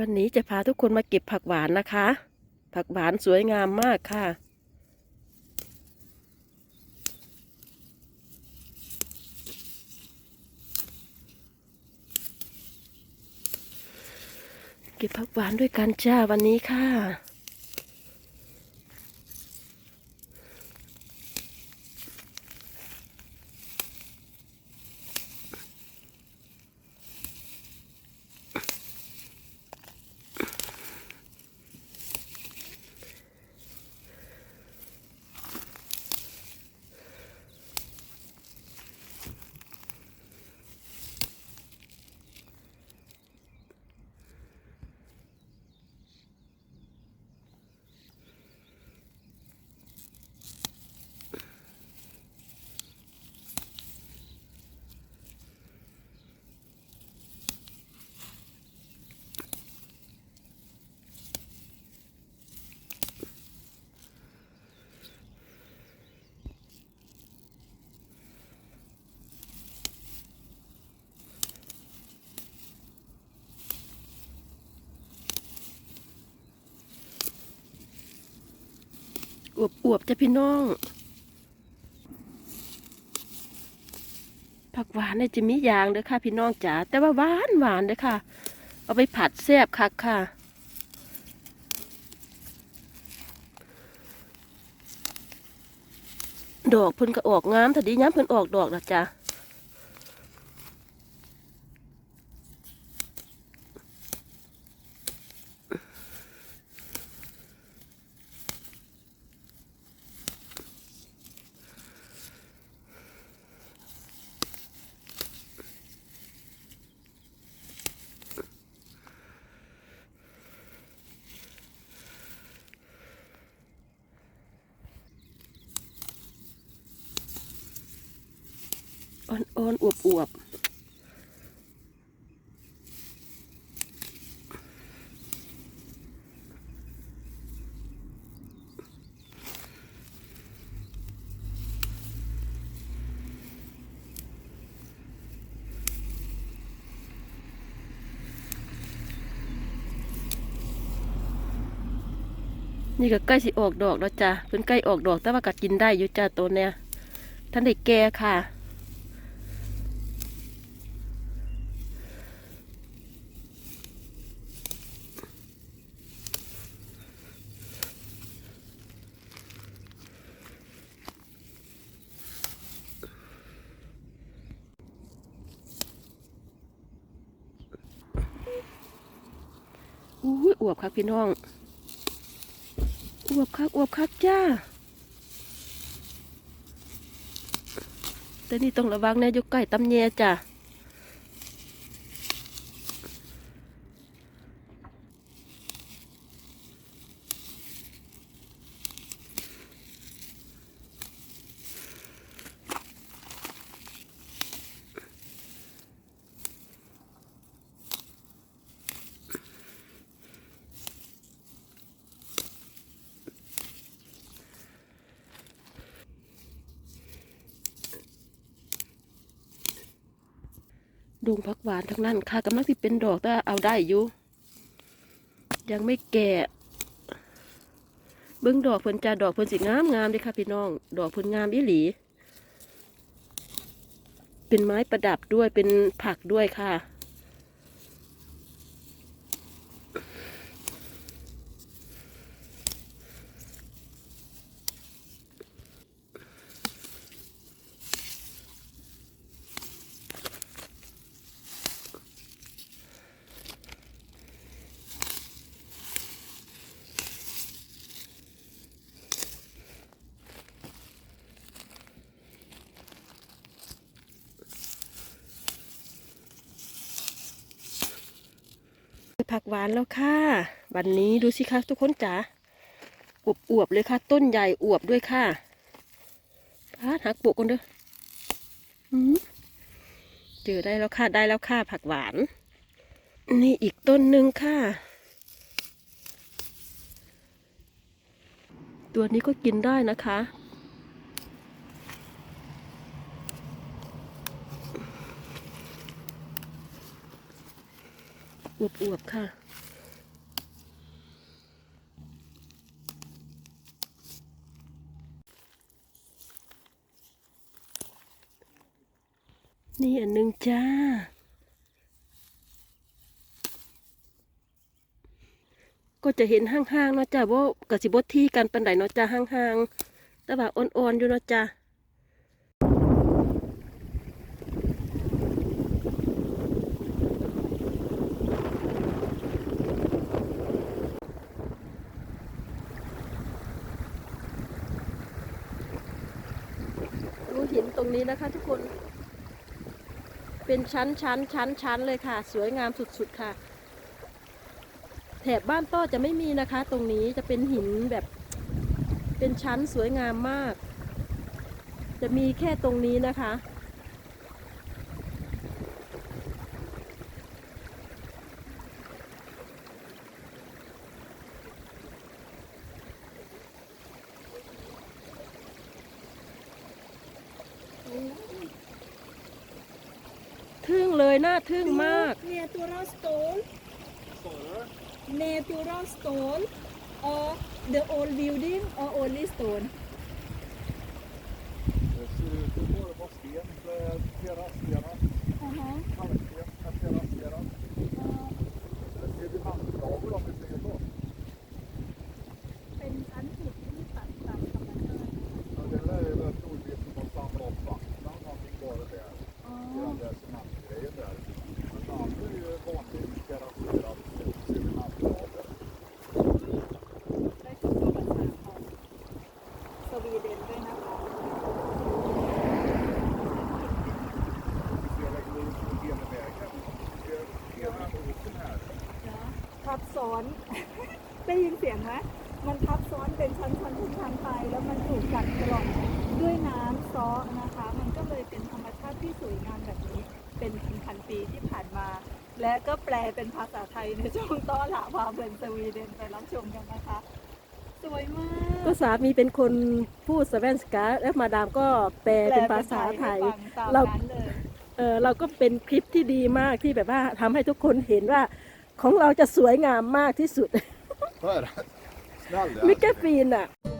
วันนี้จะพาทุกคนมาเก็บผักหวานนะคะ ผักหวานสวยงามมากค่ะ เก็บผักหวานด้วยกันจ้าวันนี้ค่ะ อวบอวบจ้ะพี่น้อง ผักหวานเนี่ยจะมียางเด้อค่ะ พี่น้องจ๋าแต่ว่าหวานหวานเด้อค่ะ เอาไปผัดแซ่บคักค่ะดอกเพิ่นก็ออกงามถ้าดีย้ำเพิ่นออกดอกนะจ๊ะ อ่อนอวบอวบนี่ก็ใกล้สิออกดอกแล้วจ้ะเพิ่นใกล้ออกดอกแต่ว่าก็กินได้อยู่จ้ะตัวเนี้ยท่านได้แก่ค่ะ อ้วบคักพี่น้อง อวบคักอวบคักจ้า แต่นี่ต้องระวังนะอยกไก่ตำแยจ้า ดวงผักหวานทั้งนั้นค่ะกำลังที่เป็นดอกแต่เอาได้อยู่ ยังไม่แก่เบิ้งดอกเพิ่นจ้าดอกเพิ่นสิงามงามเลยค่ะพี่น้อง ดอกเพิ่นงามอีหลี เป็นไม้ประดับด้วยเป็นผักด้วยค่ะ ผักหวานแล้วค่ะ วันนี้ดูสิคะทุกคนจ๋าอวบอวบๆเลยค่ะ ต้นใหญ่อวบด้วยค่ะพาดหักปุกกันเด้อหืมเจอได้แล้วค่ะได้แล้วค่ะผักหวาน นี่อีกต้นหนึ่งค่ะ ตัวนี้ก็กินได้นะคะ อวบค่ะนี่อันหนึ่งจ้า ก็จะเห็นห้างๆเนาะจ้าว่ากระสิบที่กันปันไดเนาะจ้าห้างๆ แต่ว่าอ่อนๆอยู่เนาะจ้า หินตรงนี้นะคะทุกคน เป็นชั้นชั้นชั้นชั้นเลยค่ะ สวยงามสุดๆค่ะ แถบบ้านต้อจะไม่มีนะคะ ตรงนี้จะเป็นหินแบบ เป็นชั้นสวยงามมาก จะมีแค่ตรงนี้นะคะ น่าทึ่งมาก Natural stone. Natural stone or the old building or only stone. Det ser ut att bara vara sten, eh, terrasserat, Uh-huh. kalksten, eh, terrasserat. Det ser diamantgravor om vi säger så. เป็นชั้นหินที่ตัดตามธรรมชาติ Ja, det där är väl troligtvis som de samlar upp vatten, någonting bara där. อ๋อ Det är den där cementgrejen där. Men det andra är ju vanlig terrasserat sedimentgraver. ได้ถึงประวัติศาสตร์ของสวีเดนด้วยนะคะ Vi ser längre ut på hela vägen. Vi ser hela åsen här. ทับซ้ อน ได้ยินเสียงไหมมันทับซ้อนเป็นชั้นชั้นชั้นชั้นไป แล้วมันถูกกัดกร่อนด้วยน้ำซ้อนะคะ มันก็เลยเป็นธรรมชาติที่สวยงามแบบนี้ เป็นพันๆปีที่ผ่านมา และก็แปลเป็นภาษาไทยในช่วงต้อนละพาเพลินสวีเดนไปรับชมกันนะคะสวยมากก็สามีเป็นคนพูดสเวนสกาและมาดามก็แปลเป็นภาษาไทยแปลเป็นไทยให้ฟังตามเรานั้นเลยเออเราก็เป็นคลิปที่ดีมากที่แบบว่าทำให้ทุกคนเห็นว่า ของเราจะสวยงามมากที่สุด Så är det. Snälla. มิกเกฟีนอะ Ja,